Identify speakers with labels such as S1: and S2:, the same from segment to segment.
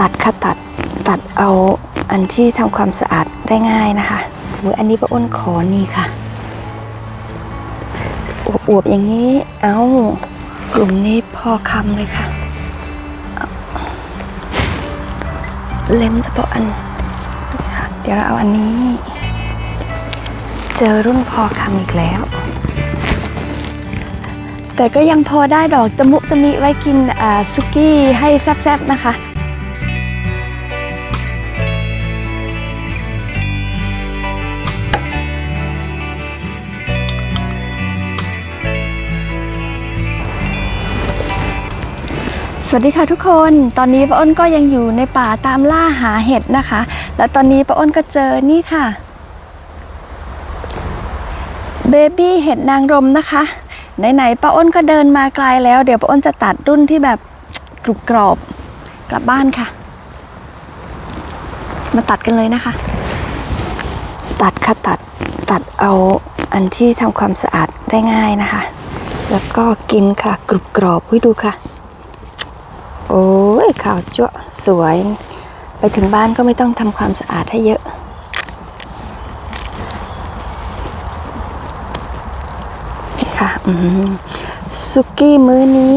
S1: ตัดค่ะตัดตัดเอาอันที่ทำความสะอาดได้ง่ายนะคะอุ๊ยอันนี้ป้าอ้นขอนี่ค่ะอวบๆอย่างนี้เอากลุ่มนี้พอคำเลยค่ะเเล็มเฉพาะอัน เดี๋ยวเราเอาอันนี้ เจอรุ่นพอคำอีกแล้ว แต่ก็ยังพอได้ดอกตะมุตะมิไว้กินซุกี้ให้แซ่บๆนะคะ สวัสดีค่ะทุกคนตอนนี้ป้าอ้นก็ยังอยู่ในป่าตามล่าหาเห็ดนะคะ แล้วตอนนี้ป้าอ้นก็เจอนี่ค่ะเบบี้เห็ดนางรมนะคะไหนๆป้าอ้นก็เดินมาไกลแล้ว เดี๋ยวป้าอ้นจะตัดรุ่นที่แบบกรุบกรอบกลับบ้านค่ะ มาตัดกันเลยนะคะ ตัดค่ะตัดตัดเอาอันที่ทำความสะอาดได้ง่ายนะคะ แล้วก็กินค่ะกรุบกรอบวิดูค่ะ โอ้ยขาวจั่วสวย ไปถึงบ้านก็ไม่ต้องทำความสะอาดให้เยอะ นี่ค่ะสุกี้มื้อนี้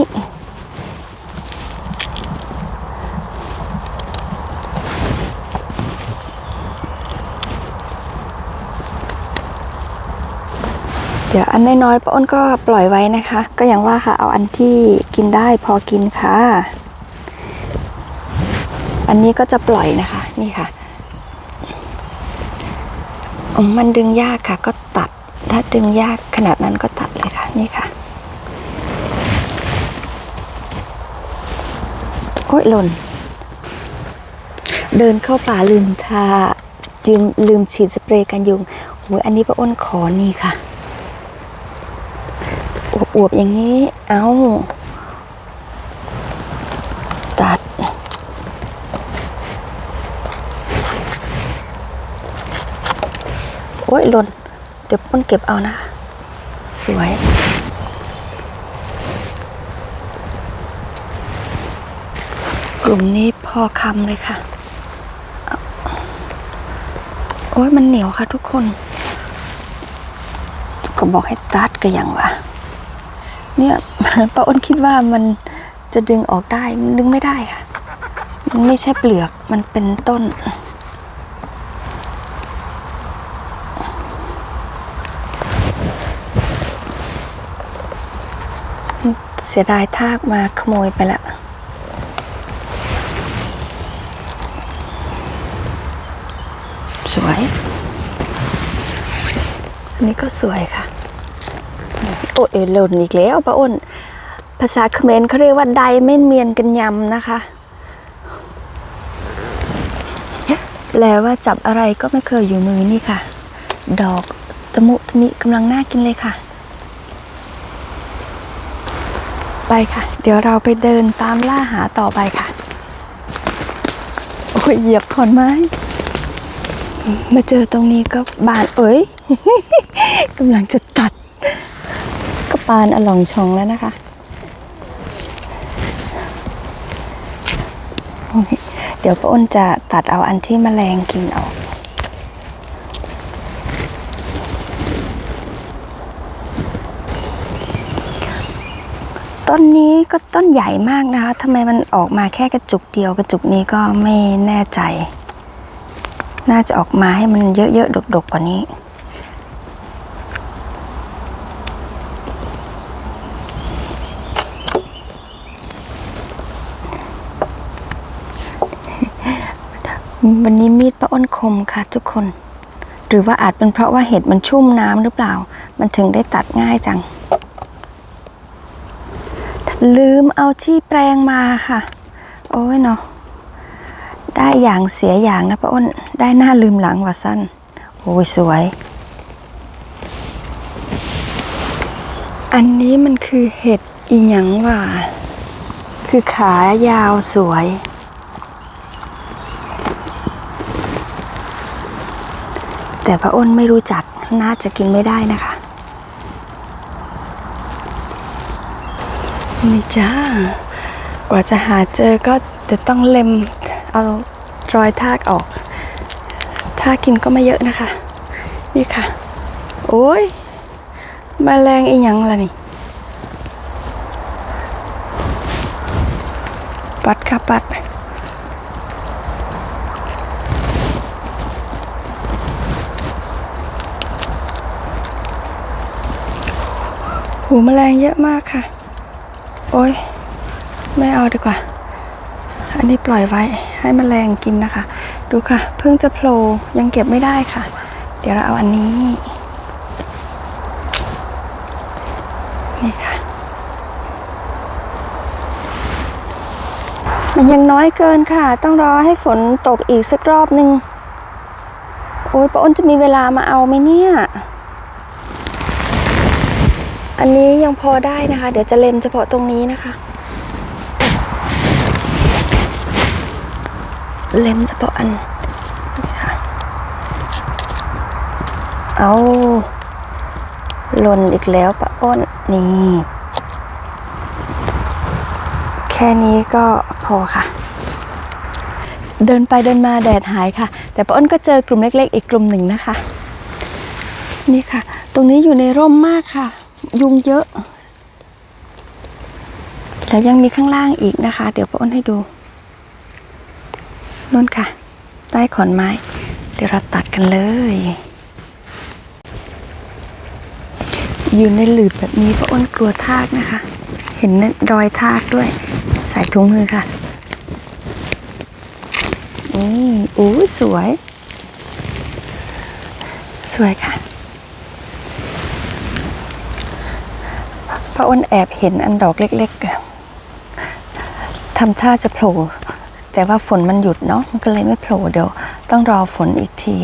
S1: เดี๋ยวอันน้อยๆป้าอ้นก็ปล่อยไว้นะคะ ก็อย่างว่าค่ะเอาอันที่กินได้พอกินค่ะ นนี้ก็จะปล่อยนะคะ นี่ค่ะ มันดึงยากค่ะ ก็ตัด ถ้าดึงยากขนาดนั้นก็ตัดเลยค่ะ นี่ค่ะโอ้ยหล่น เดินเข้าป่าลืมทาลืมลืมฉีดสเปรย์กันยุงโอ้ยอันนี้ป้าอ้นขอนี่ค่ะอวบๆอย่างนี้ เอาตั โอ้ยหล่นเดี๋ยวป้นเก็บเอานะ สวย กลุ่มนี้พอคำเลยค่ะ โอ้ยมันเหนียวค่ะทุกคน ก็บอกให้ตัดก็ยังวะเนี่ยป้าอ้นคิดว่ามันจะดึงออกได้ มันดึงไม่ได้ค่ะ มันไม่ใช่เปลือก มันเป็นต้น เสียดายทากมาขโมยไปละสวย อันนี้ก็สวยค่ะ โอ้เอหล่นอีกแล้วป้าอ้น ภาษาเขมรเขาเรียกว่าใดเม่นเมียนกันยำนะคะ แปลว่าจับอะไรก็ไม่เคยอยู่มือนี่ค่ะ ดอกตะมุตะมิกำลังน่ากินเลยค่ะ ไปค่ะ เดี๋ยวเราไปเดินตามล่าหาต่อไปค่ะ โอ้ยเหยียบขอนไม้ มาเจอตรงนี้ก็บานเอ้ยกำลังจะตัด ก็ปานอลองชองแล้วนะคะ เดี๋ยวป้าอ้นจะตัดเอาอันที่แมลงกินออก ต้นนี้ก็ต้นใหญ่มากนะคะทำไมมันออกมาแค่กระจุกเดียว กระจุกนี้ก็ไม่แน่ใจ น่าจะออกมาให้มันเยอะๆดกๆกว่านี้ วันนี้มีดป้าอ้นคมค่ะทุกคน หรือว่าอาจเป็นเพราะว่าเห็ดมันชุ่มน้ำหรือเปล่า มันถึงได้ตัดง่ายจัง ลืมเอาที่แปลงมาค่ะ โอ้ยเนาะได้อย่างเสียอย่างนะป้าอ้น ได้หน้าลืมหลังว่าสั้น โอ้ยสวย อันนี้มันคือเห็ดอีหยังว่า คือขายาวสวย แต่พระอ้นไม่รู้จัก น่าจะกินไม่ได้นะคะ นี่จ้า กว่าจะหาเจอก็จะต้องเล็มเอารอยทากออกทากกินก็ไม่เยอะนะคะ นี่ค่ะ โอ้ยมแมลงอีหยังล่ะนี่ ปัดค่ะปัดหูแมลงเยอะมากค่ะ โอ้ยไม่เอาดีกว่า อันนี้ปล่อยไว้ให้มแมลงกินนะคะ ดูค่ะ เพิ่งจะโผล่ยังเก็บไม่ได้ค่ะ เดี๋ยวเราเอาอันนี้ นี่ค่ะ มันยังน้อยเกินค่ะ ต้องรอให้ฝนตกอีกสักรอบหนึ่งโอ้ยป้าอ้นจะมีเวลามาเอาไหมเนี่ย อันนี้ยังพอได้นะคะ เดี๋ยวจะเล็มเฉพาะตรงนี้นะคะ เล็มเฉพาะอันนี้ค่ะเอาหล่นอีกแล้วป้าอ้นนี่แค่นี้ก็พอค่ะ เดินไปเดินมาแดดหายค่ะ แต่ป้าอ้นก็เจอกลุ่มเล็ก ๆ อีกกลุ่มหนึ่งนะคะ นี่ค่ะ ตรงนี้อยู่ในร่มมากค่ะ ยุงเยอะ แล้วยังมีข้างล่างอีกนะคะ เดี๋ยวป้าอ้นให้ดูนู่นค่ะ ใต้ขอนไม้ เดี๋ยวเราตัดกันเลย อยู่ในหลืบแบบนี้ป้าอ้นกลัวทากนะคะ เห็นรอยทากด้วย ใส่ถุงมือค่ะนี่อู้สวย สวยค่ะ ป้าอ้นแอบเห็นอันดอกเล็กๆทำท่าจะโผล่แต่ว่าฝนมันหยุดเนาะมันก็เลยไม่โผล่เดี๋ยว ต้องรอฝนอีกที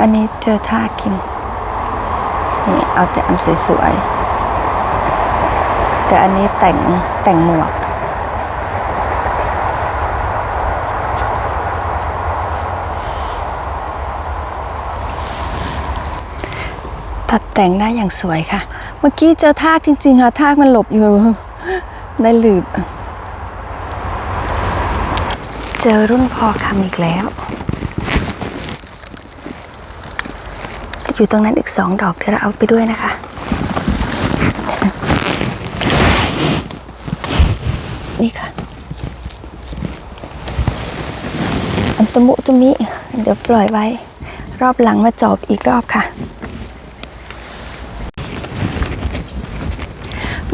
S1: อันนี้เจอท่ากินนี่เอาแต่อันสวยๆเดี๋ยวอันนี้แต่งแต่งหมวก ตัดแต่งได้อย่างสวยค่ะ เมื่อกี้เจอทากจริง ๆ ค่ะทากมันหลบอยู่ในหลืบ เจอรุ่นพอคำอีกแล้ว อยู่ตรงนั้นอีกสองดอกเดี๋ยวเราเอาไปด้วยนะคะ นี่ค่ะ อันตะมุตะมิ เดี๋ยวปล่อยไว้ รอบหลังมาจอบอีกรอบค่ะ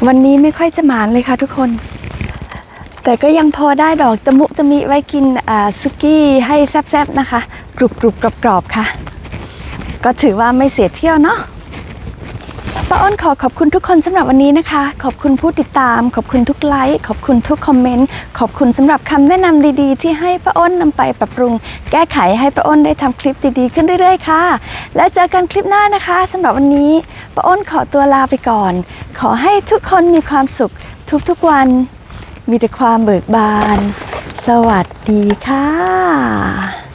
S1: วันนี้ไม่ค่อยจะหมานเลยค่ะทุกคน แต่ก็ยังพอได้ดอกตะมุตะมิไว้กินซุกี้ให้แซ่บๆนะคะ กรุบๆกรอบๆค่ะ ก็ถือว่าไม่เสียเที่ยวเนาะ ป้าอ้นขอขอบคุณทุกคนสำหรับวันนี้นะคะ ขอบคุณผู้ติดตาม ขอบคุณทุกไลค์ขอบคุณทุกคอมเมนต์ขอบคุณสำหรับคำแนะนำดีๆ ที่ให้ป้าอ้นนำไปปรับปรุง แก้ไขให้ป้าอ้นได้ทำคลิปดีๆขึ้นเรื่อยๆค่ะ แล้วเจอกันคลิปหน้านะคะสำหรับวันนี้ป้าอ้นขอตัวลาไปก่อน ขอให้ทุกคนมีความสุขทุกๆวัน มีแต่ความเบิกบาน สวัสดีค่ะ